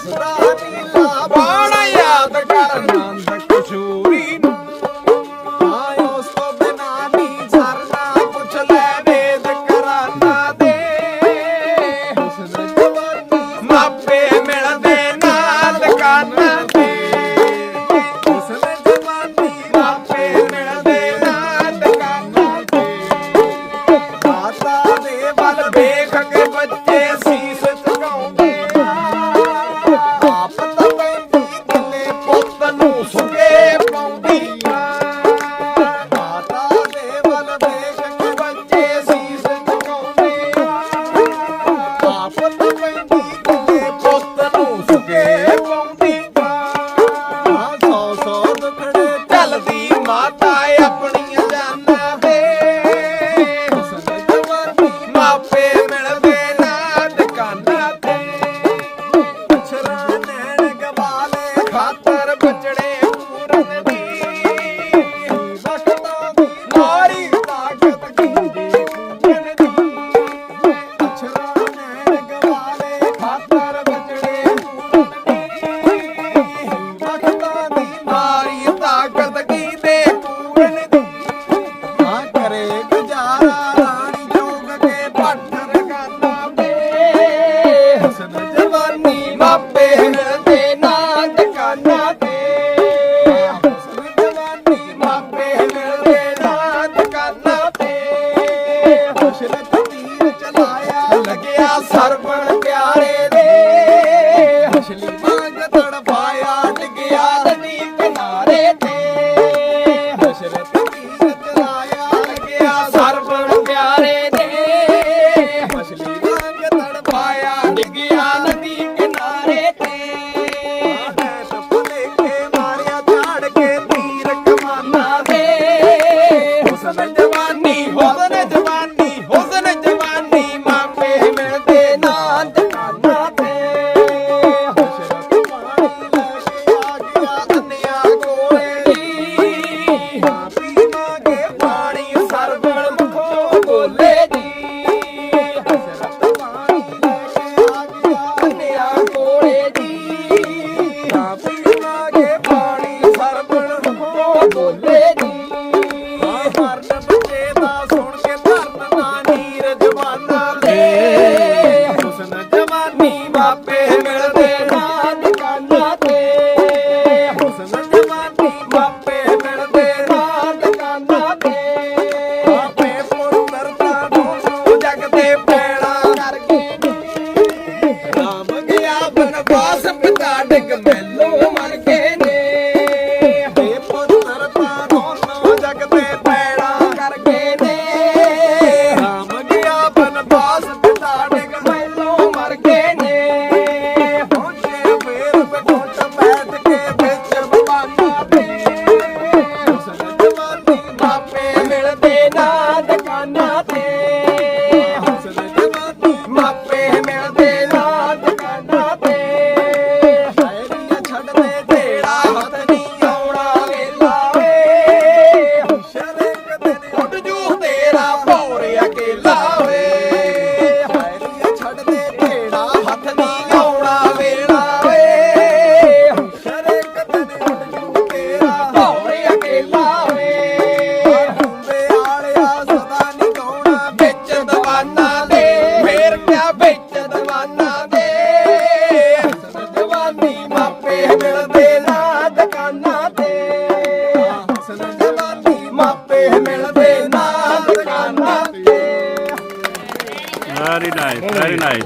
ਸਦਾ ਨੀਲਾ ਬਾਣ ਯਾਦ ਕਰ ਨੰਦ ਕਿਸ਼ੋਰੀ ਨੂੰ। ਆਇਓ ਸੋ ਬਿਨਾ ਨੀ ਝਰਨਾ ਪੁੱਛ ਲੈ ਵੇਦ ਕਰਾਨਾ ਦੇ। ਮਾਪੇ ਮਿਲਦੇ ਨਾਲ ਕਾਨਾ ਦੇ। Oh. ਮੁਸ਼ਲਕ ਤੀਰ ਚਲਾਇਆ ਲੱਗਿਆ ਸਰਬਣ ਪਿਆਰੇ ਦੇ। ਹਸ਼ਲੀ ਦੀ ਪੀਵਾਂਗੇ ਪਾਣੀ ਸਰਵਣ ਮੁਖੋ ਬੋਲੇ ਦੀ ਹਸਰਤ ਪਾਣੀ ਲੈ ਕੇ ਆ ਗਿਆ। ਨਿਆ ਕੋਲੇ ਦੀ ਤਾਂ ਪੀਵਾਂਗੇ ਪਾਣੀ ਸਰਵਣ ਮੁਖੋ ਬੋਲੇ ਦੀ ਹਰਨ hello. 只能帰れない、帰れない。